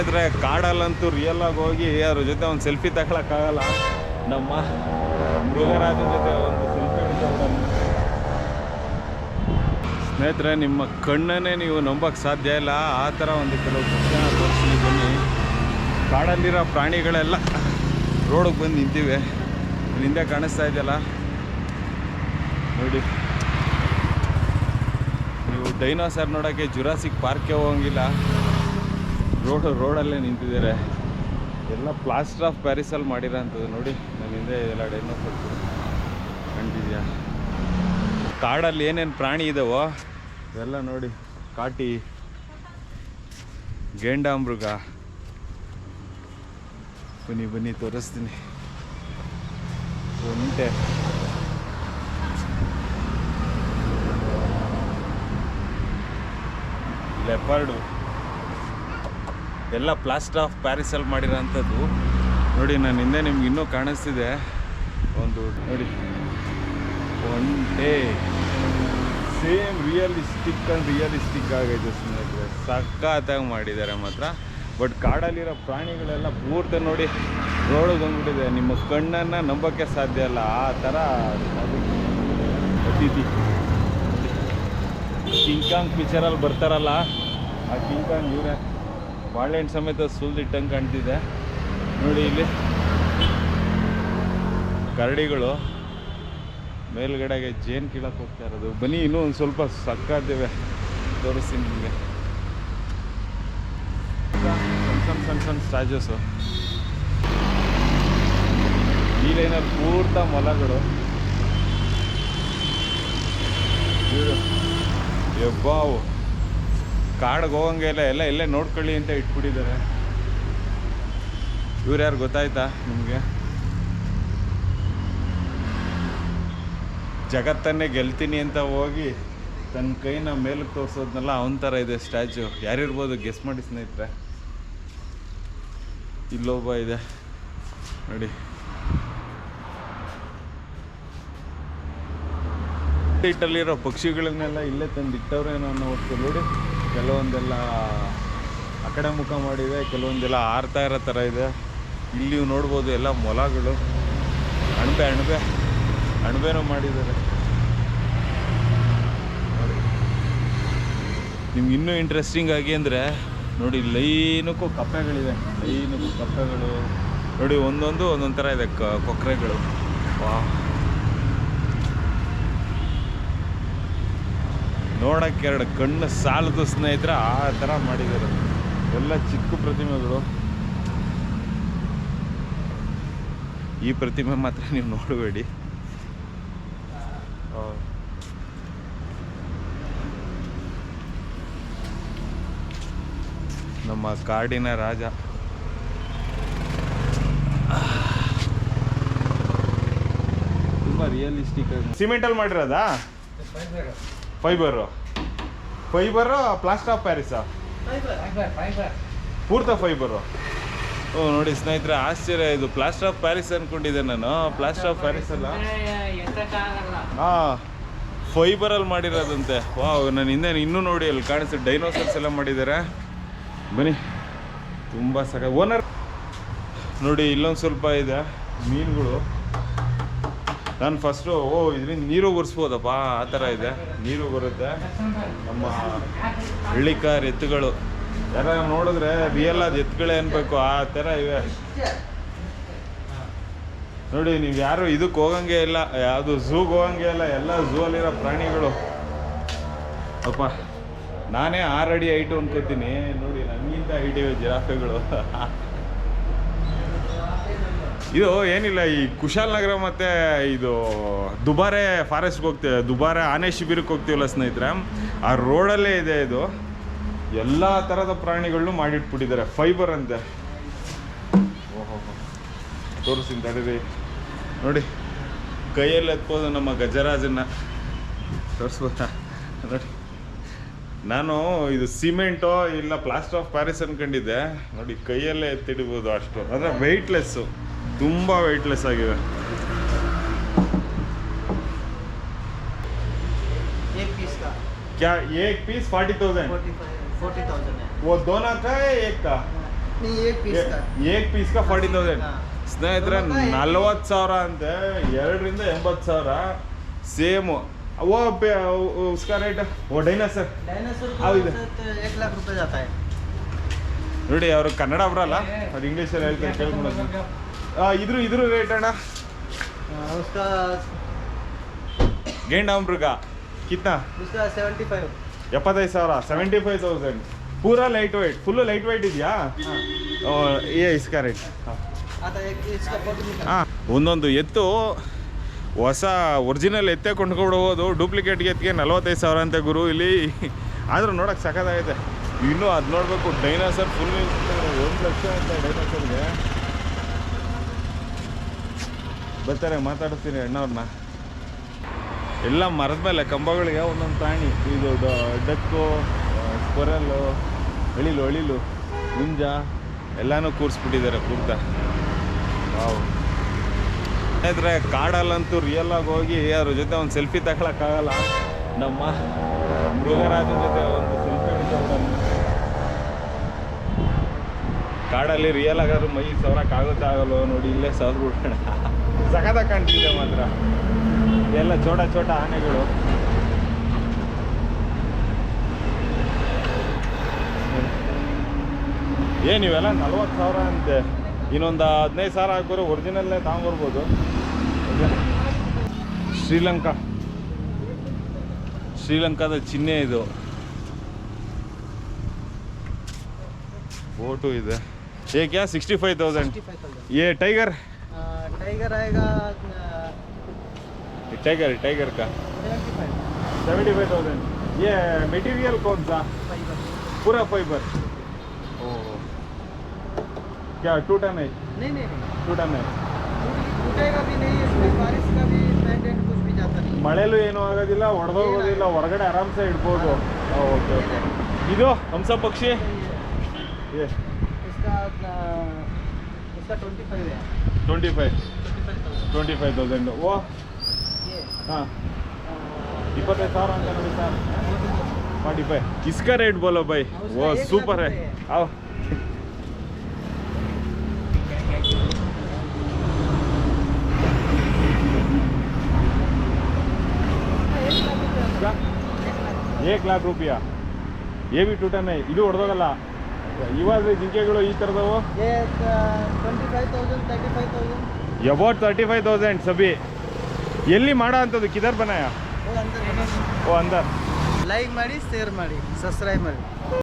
ಸ್ನೇಹಿತರೆ, ಕಾಡಲ್ಲಂತೂ ರಿಯಲ್ ಆಗಿ ಹೋಗಿ ಅದ್ರ ಜೊತೆ ಒಂದು ಸೆಲ್ಫಿ ತಗೊಳಕ್ಕಾಗಲ್ಲ. ನಮ್ಮ ಮೃಗರಾಜನ ಜೊತೆ ಒಂದು ಸೆಲ್ಫಿ ಸ್ನೇಹಿತರೆ, ನಿಮ್ಮ ಕಣ್ಣನ್ನೇ ನೀವು ನಂಬಕ್ಕೆ ಸಾಧ್ಯ ಇಲ್ಲ. ಆ ಥರ ಒಂದು ಕೆಲವು ಬನ್ನಿ. ಕಾಡಲ್ಲಿರೋ ಪ್ರಾಣಿಗಳೆಲ್ಲ ರೋಡಿಗೆ ಬಂದು ನಿಂತಿವೆ. ಹಿಂದೆ ಕಾಣಿಸ್ತಾ ಇದೆಯಲ್ಲ? ನೋಡಿ. ನೀವು ಡೈನೋಸಾರ್ ನೋಡೋಕ್ಕೆ ಜುರಾಸಿಕ್ ಪಾರ್ಕ್ಗೆ ಹೋಗಂಗಿಲ್ಲ. ರೋಡ್, ರೋಡಲ್ಲೇ ನಿಂತಿದ್ದಾರೆ. ಎಲ್ಲ ಪ್ಲಾಸ್ಟರ್ ಆಫ್ ಪ್ಯಾರಿಸಲ್ಲಿ ಮಾಡಿರೋಂಥದ್ದು ನೋಡಿ. ನನ್ನ ಹಿಂದೆ ಎಲ್ಲ ಡೈನೋಸರ್ ಕಂಡಿದ್ಯಾ? ಕಾಡಲ್ಲಿ ಏನೇನು ಪ್ರಾಣಿ ಇದಾವೋ, ಇವೆಲ್ಲ ನೋಡಿ. ಕಾಟಿ, ಗೇಂಡಾಮೃಗ. ಬನ್ನಿ ಬನ್ನಿ, ತೋರಿಸ್ತೀನಿ. ಒಂಟೆ. ಲೆಪರ್ಡು. ಎಲ್ಲ ಪ್ಲಾಸ್ಟರ್ ಆಫ್ ಪ್ಯಾರಿಸಲ್ಲಿ ಮಾಡಿರೋಂಥದ್ದು. ನೋಡಿ, ನಾನು ಹಿಂದೆ ನಿಮ್ಗೆ ಇನ್ನೂ ಕಾಣಿಸ್ತಿದೆ. ಒಂದು ನೋಡಿ. One day same realistic and realistic ಆಗೈತೆ ಸ್ನೇಹಿತರೆ. ಸಖತ್ತಾಗಿ ಮಾಡಿದ್ದಾರೆ ಮಾತ್ರ. ಬಟ್ ಕಾಡಲ್ಲಿರೋ ಪ್ರಾಣಿಗಳೆಲ್ಲ ಪೂರ್ತಿ ನೋಡಿ ರೋಡಿಗೆ ಬಂದ್ಬಿಟ್ಟಿದೆ. ನಿಮ್ಮ ಕಣ್ಣನ್ನು ನಂಬೋಕ್ಕೆ ಸಾಧ್ಯ ಇಲ್ಲ. ಆ ಥರ ಅತಿಥಿ. ಕಿಂಕಾಂಗ್ ಪಿಕ್ಚರಲ್ಲಿ ಬರ್ತಾರಲ್ಲ? ಆ ಕಿಂಕಾಂಗ್ ಇವರೇ. ಬಾಳೆಹಣ್ಣು ಸಮೇತ ಸುಲ್ದಿಟ್ಟಂಗೆ ಕಾಣ್ತಿದೆ. ನೋಡಿ ಇಲ್ಲಿ. ಕರಡಿಗಳು. ಮೇಲ್ಗಡೆಗೆ ಜೇನು ಕೀಳಕ್ಕೆ ಹೋಗ್ತಾ ಇರೋದು. ಬನ್ನಿ, ಇನ್ನೂ ಒಂದು ಸ್ವಲ್ಪ ಸಕ್ಕಾದಿವೆ ತೋರಿಸ್ತೀನಿ ನಿಮಗೆ. ಸಣ್ಣ ಸಣ್ಣ ಸಣ್ಣ ಸಣ್ಣ ಸ್ಟ್ಯಾಚುಸು ಈ ಪೂರ್ತ ಮೊಲಗಳು. ಎಬ್ಬಾವು ಕಾಡಿಗೆ ಹೋಗಂಗೆ ಇಲ್ಲ ಎಲ್ಲ ಇಲ್ಲೇ ನೋಡ್ಕೊಳ್ಳಿ ಅಂತ ಇಟ್ಬಿಟ್ಟಿದ್ದಾರೆ. ಇವ್ರು ಯಾರು ಗೊತ್ತಾಯ್ತಾ ನಿಮಗೆ? ಜಗತ್ತನ್ನೇ ಗೆಲ್ತೀನಿ ಅಂತ ಹೋಗಿ ತನ್ನ ಕೈನ ಮೇಲಕ್ಕೆ ತೋರಿಸೋದನ್ನೆಲ್ಲ ಅವನ ಥರ ಇದೆ ಸ್ಟ್ಯಾಚು ಯಾರಿರ್ಬೋದು ಗೆಸ್ ಮಾಡಿ ಸ್ನೇಹಿತರೆ. ಇಲ್ಲೊಬ್ಬ ಇದೆ. ನೋಡಿ. ಇಟ್ಟಲ್ಲಿರೋ ಪಕ್ಷಿಗಳನ್ನೆಲ್ಲ ಇಲ್ಲೇ ತಂದು ಇಟ್ಟವ್ರೇನೋ ಅನ್ನೋ ಹೊತ್ತು ನೋಡಿ. ಕೆಲವೊಂದೆಲ್ಲ ಆ ಮುಖ ಮಾಡಿವೆ, ಕೆಲವೊಂದೆಲ್ಲ ಆರ್ತಾ ಇರೋ ಥರ ಇದೆ. ಇಲ್ಲಿ ನೋಡ್ಬೋದು ಎಲ್ಲ ಮೊಲಗಳು. ಅಣಬೆ ಅಣಬೆ. ಅಣಬೆನೂ ಮಾಡಿದ್ದಾರೆ. ನೋಡಿ. ನಿಮ್ಗೆ ಇನ್ನೂ ಇಂಟ್ರೆಸ್ಟಿಂಗ್ ಆಗಿ ಅಂದರೆ, ನೋಡಿ, ಲೈನಕ್ಕೂ ಕಪ್ಪೆಗಳಿವೆ. ಲೈನಕ್ಕೂ ಕಪ್ಪೆಗಳು. ನೋಡಿ, ಒಂದೊಂದು ಒಂದೊಂದು ಥರ ಇದೆ ಕೊಕ್ಕರೆಗಳು ಕೊಕ್ರೆಗಳು. ವಾ ನೋಡಕ್ಕೆ ಎರಡು ಕಣ್ಣು ಸಾಲದು ಸ್ನೇಹಿತರ ಆ ಥರ ಮಾಡಿದ್ದಾರೆ. ಎಲ್ಲ ಚಿಕ್ಕ ಪ್ರತಿಮೆಗಳು. ಈ ಪ್ರತಿಮೆ ಮಾತ್ರ ನೀವು ನೋಡಬೇಡಿ. ನಮ್ಮ ಕಾಡಿನ ರಾಜ. ತುಂಬಾ ರಿಯಲಿಸ್ಟಿಕ್ ಸಿಮೆಂಟಲ್ಲಿ ಮಾಡಿರೋದಾ? ಫೈಬರು ಫೈಬರು ಪ್ಲಾಸ್ಟರ್ ಆಫ್ ಪ್ಯಾರಿಸಾ ಪೂರ್ತ ಫೈಬರು ಓ ನೋಡಿ ಸ್ನೇಹಿತರೆ ಆಶ್ಚರ್ಯ ಇದು. ಪ್ಲಾಸ್ಟರ್ ಆಫ್ ಪ್ಯಾರಿಸ್ ಅನ್ಕೊಂಡಿದ್ದೆ ನಾನು. ಪ್ಲಾಸ್ಟರ್ ಆಫ್ ಪ್ಯಾರಿಸ್ ಅಲ್ಲ? ಹಾಂ ಫೈಬರಲ್ಲಿ ಮಾಡಿರೋದಂತೆ. ವಾವ್ ನಾನು ಹಿಂದೆ ಇನ್ನೂ ನೋಡಿ ಅಲ್ಲಿ ಕಾಣಿಸ್ತು ಡೈನೋಸರ್ಸ್ ಎಲ್ಲ ಮಾಡಿದ್ದಾರೆ ಬನ್ನಿ. ತುಂಬ ಸಕ ಓನರ್ ನೋಡಿ ಇಲ್ಲೊಂದು ಸ್ವಲ್ಪ ಇದೆ. ಮೀನುಗಳು. ನಾನು ಫಸ್ಟು ಓ ಇದರಿಂದ ನೀರು ಗುರ್ಸ್ಬೋದಪ್ಪ, ಆ ಥರ ಇದೆ. ನೀರು ಬರುತ್ತೆ. ನಮ್ಮ ಹಳ್ಳಿಕಾರ್ ಎತ್ತುಗಳು. ಯಾರ ನೋಡಿದ್ರೆ ರಿಯಲ್ ಆದ ಎತ್ತುಗಳೇ ಅನ್ಬೇಕು, ಆ ಥರ ಇವೆ. ನೋಡಿ, ನೀವು ಯಾರು ಇದಕ್ಕೆ ಹೋಗಂಗೆ ಇಲ್ಲ, ಯಾವುದು ಝೂಗೆ ಹೋಗಂಗೆ ಇಲ್ಲ, ಎಲ್ಲ ಝೂ ಅಲ್ಲಿರೋ ಪ್ರಾಣಿಗಳು. ಅಪ್ಪ, ನಾನೇ ಆರು ಅಡಿ ಹೈಟು ಅನ್ಕೋತೀನಿ. ನೋಡಿ, ನನಗಿಂತ ಹೈಟ್ ಇವೆ ಜಿರಾಫೆಗಳು. ಇದು ಏನಿಲ್ಲ, ಈ ಕುಶಾಲನಗರ ಮತ್ತೆ ಇದು ದುಬಾರೆ ಫಾರೆಸ್ಟ್ಗೆ ಹೋಗ್ತೇವೆ, ದುಬಾರೆ ಆನೆ ಶಿಬಿರಕ್ಕೆ ಹೋಗ್ತೀವಲ್ಲ ಸ್ನೇಹಿತರೆ? ಆ ರೋಡಲ್ಲೇ ಇದೆ ಇದು. ಎಲ್ಲ ಥರದ ಪ್ರಾಣಿಗಳನ್ನು ಮಾಡಿಟ್ಬಿಟ್ಟಿದ್ದಾರೆ ಫೈಬರ್ ಅಂತೆ. ಓಹೋ ತೋರಿಸ್ತೀನಿ ತಡೀರಿ ನೋಡಿ, ಕೈಯಲ್ಲಿ ಎತ್ಬೋದು ನಮ್ಮ ಗಜರಾಜನ್ನ. ತೋರಿಸ್ಬೋದಾ? ನೋಡಿ. ನಾನು ಇದು ಸಿಮೆಂಟೋ ಇಲ್ಲ ಪ್ಲಾಸ್ಟರ್ ಆಫ್ ಪ್ಯಾರಿಸ್ ಅನ್ಕೊಂಡಿದ್ದೆ. ನೋಡಿ, ಕೈಯಲ್ಲೇ ಎತ್ತಿಡ್ಬೋದು ಅಷ್ಟು. ಅಂದರೆ ವೆಯ್ಟ್ಲೆಸ್ಸು ತುಂಬ ವೆಯ್ಟ್ಲೆಸ್ ಆಗಿವೆ एक पीस का क्या एक piece forty thousand forty forty thousand है वो दोनों का है एक का नहीं एक पीस का ಏಕ್ ಪೀಸ್ಗ ಫಾರ್ಟಿ ತೌಸಂಡ್ ಹಾ. ಸ್ನೇಹಿತರೆ ನಮ್ಮ ಹತ್ರ ನಲ್ವತ್ತು ಸಾವಿರ ಅಂತೆ ಎರಡರಿಂದ ಎಂಬತ್ತು ಸಾವಿರ ಸೇಮು वो पे उसका रेट वो ಡೈನಸರ್ डायनासोर हाँ, का इधर। औसत एक लाख रुपए जाता है ನೋಡಿ ಅವರು ಕನ್ನಡ ಬರಲ್ಲ ಅವ್ರು ಇಂಗ್ಲೀಷಲ್ಲಿ ಹೇಳ್ತಾರೆ ಕೇಳ್ಕೊಂಡು ಇದ್ರ ಇದ್ರ ರೇಟ್ ಅಣ್ಣ हाँ, उसका ಗೇಂಡಾಮೃಗ ಕಿತ್ನಾ उसका सेवेंटी फाइव ಎಪ್ಪತ್ತೈದು ಸಾವಿರ ಸೆವೆಂಟಿ ಫೈವ್ ತೌಸಂಡ್ ಪೂರಾ light white full light white ಇದೆಯಾ ಏ ಇಸ್ಕಾ ರೇಟ್ आता एक इसका फोर्टी ಹಾಂ ಒಂದೊಂದು ಎತ್ತು ಹೊಸ ಒರಿಜಿನಲ್ ಎತ್ತೆ ಕೊಂಡ್ಕೊಬಿಡ್ಬೋದು ಡೂಪ್ಲಿಕೇಟ್ ಎತ್ತಿಗೆ ನಲ್ವತ್ತೈದು ಸಾವಿರ ಅಂತೆ ಗುರು ಇಲ್ಲಿ ಆದರೂ ನೋಡೋಕೆ ಸಖತ್ತಾಗೈತೆ ಇನ್ನೂ ಅದು ನೋಡಬೇಕು ಡೈನಾಸರ್ ಫುಲ್ ಒಂದು ಲಕ್ಷ ಅಂತ ಡೈನಾಸರ್ಗೆ ಬರ್ತಾರೆ ಮಾತಾಡಿಸ್ತೀನಿ ಅಣ್ಣವ್ರನ್ನ. ಎಲ್ಲ ಮರದ ಮೇಲೆ ಕಂಬಗಳಿಗೆ ಒಂದೊಂದು ಪ್ರಾಣಿ. ಇದು ಡಕ್ಕು ಸ್ಕೊರಲ್ಲು ಅಳಿಲು ಅಳಿಲು ಮುಂಜ, ಎಲ್ಲನೂ ಕೂರಿಸ್ಬಿಟ್ಟಿದ್ದಾರೆ ಪೂರ್ತ. ವಾವ್. ಸ್ನೇಹಿತರೆ, ಕಾಡಲ್ಲಂತೂ ರಿಯಲ್ ಆಗಿ ಹೋಗಿ ಅದ್ರ ಜೊತೆ ಒಂದು ಸೆಲ್ಫಿ ತಗೊಳಕ್ಕಾಗಲ್ಲ. ನಮ್ಮ ಮೃಗರಾಜನ ಜೊತೆ ಒಂದು ಸೆಲ್ಫಿ ಕಾಡಲ್ಲಿ ರಿಯಲ್ ಆಗಾದ್ರೂ ಮೈ ಸವರಕ್ಕಾಗುತ್ತೆ ಆಗಲ್ವೋ ನೋಡಿ, ಇಲ್ಲೇ ಸವ್ದು ಸಖದ ಕಾಣ್ತಿದೆ ಮಾತ್ರ. ಎಲ್ಲ ಚೋಟ ಚೋಟ ಆನೆಗಳು. ಏನು ಇವೆಲ್ಲ ನಲ್ವತ್ತು ಸಾವಿರ ಅಂತೆ. ಇನ್ನೊಂದು ಹದಿನೈದು ಸಾವಿರ ಹಾಕಿದ್ರೆ ಒರಿಜಿನಲ್ಲೇ ತಗೊಂಡ್ಬರ್ಬೋದು ಶ್ರೀಲಂಕಾ. ಶ್ರೀಲಂಕಾದ ಚಿಹ್ನೆ ಇದು. ಓಟು ಇದೆ. ಏಕೆ ಸಿಕ್ಸ್ಟಿ ಫೈವ್ ತೌಸಂಡ್ ಏ ಟೈಗರ್ टाइगर टाइगर आएगा टाइगर टाइगर का seventy five seventy five thousand ये मटेरियल कौन सा फाइव पूरा फाइबर ओ क्या टू टन है नहीं नहीं नहीं टू टन है टूटेगा भी नहीं इसमें बारिश का भी पेंडेंट कुछ भी जाता नहीं ಮಳೆಲು ಏನೂ ಆಗೋದಿಲ್ಲ ಒಡೆದೋಗೋದಿಲ್ಲ ಹೊರಗಡೆ ಆರಾಮ್ಸೆ ಇಡ್ಬೋದು ಓಕೆ ಓಕೆ ಇದು ಹಂಸ ಪಕ್ಷಿ ಏ Twenty five twenty five thousand twenty five thousand ಓ ये ಹಾಂ अ, ಇಪ್ಪತ್ತೈದು ಸಾವಿರ ಅಂತ ನೋಡಿ ಸರ್ वो भी- ಫಾರ್ಟಿ ಫೈವ್ इसका रेट बोलो भाई उसका वो एक लाख सुपर है रुपए है। आओ इसका एक एक लाख लाख रुपए एक लाख रुपया ये भी टूटा नहीं ಇದು ಹೊಡೆದೋಗಲ್ಲ ಇವಾಗ ಜಿಂಕೆಗಳು ಈ ಥರದವು? ಅಬೌಟ್ ತರ್ಟಿ ಫೈವ್ ತೌಸಂಡ್ ಸಬಿ? ಎಲ್ಲಿ ಮಾಡೋ ಅಂಥದ್ದು ಕಿದರ್ ಬನಾಯ ಓ ಅಂದ ಲೈಕ್ ಮಾಡಿ ಶೇರ್ ಮಾಡಿ ಸಬ್ಸ್ಕ್ರೈಬ್ ಮಾಡಿ.